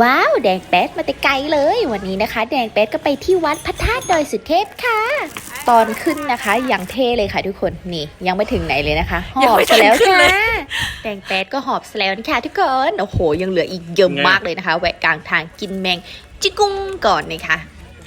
ว้าว แดงแป๊ดมาแต่ไกลเลย วันนี้นะคะ แดงแป๊ดก็ไปที่วัดพระธาตุดอยสุเทพค่ะ ตอนขึ้นนะคะอย่างเท่เลยค่ะทุกคนนี่ยังไม่ถึงไหนเลยนะคะหยังอบไม่ซะแล้วถึงขึ้นค่ะเลยแดงแป๊ดก็หอบซะแล้วนะคะทุกคนโอ้โห ยังเหลืออีกเยอะไงมากเลยนะคะแวะกลางทางกินแมงจิกุ้งก่อนนะคะ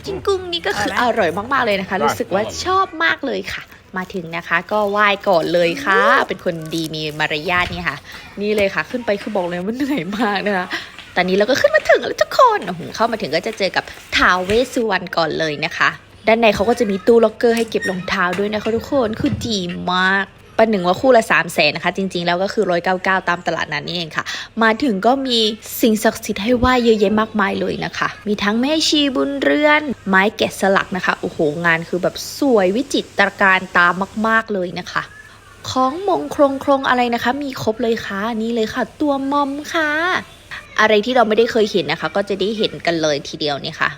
จิกุ้งนี่ก็คืออร่อยมากๆเลยนะคะ รู้สึกว่าชอบมากเลยค่ะ มาถึงนะคะ ก็ไหว้ก่อนเลยค่ะ เป็นคนดีมีมารยาทนี่ค่ะ นี่เลยค่ะ ขึ้นไปคือบอกเลยว่าเหนื่อยมากนะคะ ตอนนี้เราก็ขึ้นมาถึงแล้วทุกคนโอ้โหเข้ามาถึงก็จะเจอกับท้าวเวสสุวรรณก่อนเลยนะคะ ด้านในเขาก็จะมีตู้ล็อกเกอร์ให้เก็บรองเท้าด้วยนะคะทุกคนคือดีมากประหนึ่งว่าคู่ละ3 0 0แสนนะคะ จริงๆ แล้วก็คือ 199 ตามตลาดนั้นนี่เองค่ะ มาถึงก็มีสิ่งศักดิ์สิทธิ์ให้ไหว้เยอะแยะมากมายเลยนะคะ มีทั้งแม่ชีบุญเรือน ไม้แกะสลักนะคะ โอ้โห งานคือแบบสวยวิจิตรการตามากๆเลยนะคะ ของมงคลงครงอะไรนะคะ มีครบเลยค่ะนี่เลยค่ะ ตัวมอมค่ะ อะไรที่เราไม่ได้เคยเห็นนะคะ ก็จะได้เห็นกันเลยทีเดียวนี่ค่ะ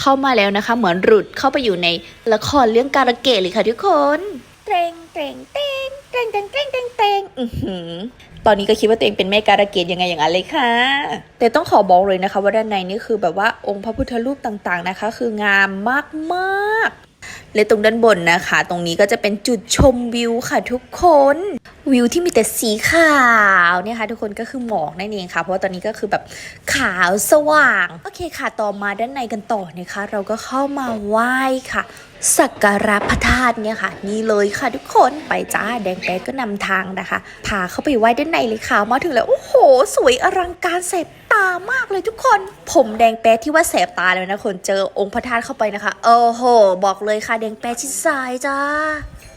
เข้ามาแล้วนะคะ เหมือนหลุดเข้าไปอยู่ในละครเรื่องการะเกดเลยค่ะทุกคนเตรงเตรงเตงเตรงเตงเตงเตงเตงตอนนี้ก็คิดว่าตัวเองเป็นแม่การะเกดยังไงอย่างนั้นเลยค่ะ แต่ต้องขอบอกเลยนะคะ ว่าด้านในนี่คือแบบว่าองค์พระพุทธรูปต่างๆนะคะ คืองามมากๆ และตรงด้านบนนะคะ ตรงนี้ก็จะเป็นจุดชมวิวค่ะทุกคนวิวที่มีแต่สีขาวเนี่ยค่ะทุกคนก็คือหมอกนั่นเองค่ะ เพราะว่าตอนนี้ก็คือแบบขาวสว่าง โอเคค่ะต่อมาด้านในกันต่อนะคะ เราก็เข้ามาไหว้ค่ะสักการะพระธาตุเนี่ยค่ะ นี่เลยค่ะทุกคนไปจ้าแดงแป๊ก็นำทางนะคะพาเข้าไปไหว้ด้านในเลยค่ะมาถึงแล้วโอ้โห สวยอลังการแสบตามากเลยทุกคน ผมแดงแป๊ดที่ว่าแสบตาเลยนะคนเจอองค์พระธาตุเข้าไปนะคะ โอ้โห บอกเลยค่ะแดงแป๊ดชิดซ้ายจ้า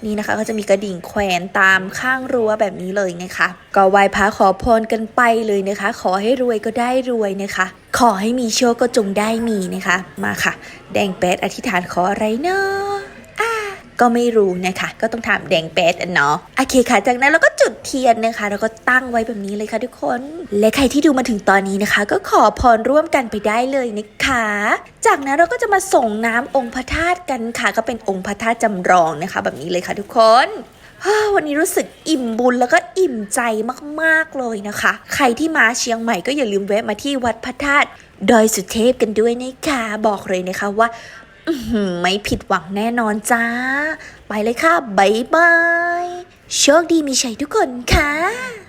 นี่นะคะก็จะมีกระดิ่งแขวนตามข้างรั้วแบบนี้เลยนะคะ ก็ไหว้พระขอพรกันไปเลยนะคะ ขอให้รวยก็ได้รวยนะคะ ขอให้มีโชคก็จงได้มีนะคะ มาค่ะ แดงแป๊ดอธิษฐานขออะไรเนาะก็ไม่รู้นะคะ ก็ต้องถามแดงแป๊ดอะเนาะโอเคค่ะ จากนั้นเราก็ จุดเทียนนะคะ แล้วก็ตั้งไว้แบบนี้เลยค่ะทุกคน และใครที่ดูมาถึงตอนนี้นะคะ ก็ขอพรร่วมกันไปได้เลยนะคะ จากนั้นเราก็จะมาส่งน้ำองค์พระธาตุกันค่ะ ก็เป็นองค์พระธาตุจำลองนะคะ แบบนี้เลยค่ะทุกคนวันนี้รู้สึกอิ่มบุญแล้วก็อิ่มใจมากๆเลยนะคะ ใครที่มาเชียงใหม่ก็อย่าลืมแวะมาที่วัดพระธาตุดอยสุเทพกันด้วยนะคะบอกเลยนะคะว่าไม่ผิดหวังแน่นอนจ้า ไปเลยค่ะ บ๊ายบาย โชคดีมีชัยทุกคนค่ะ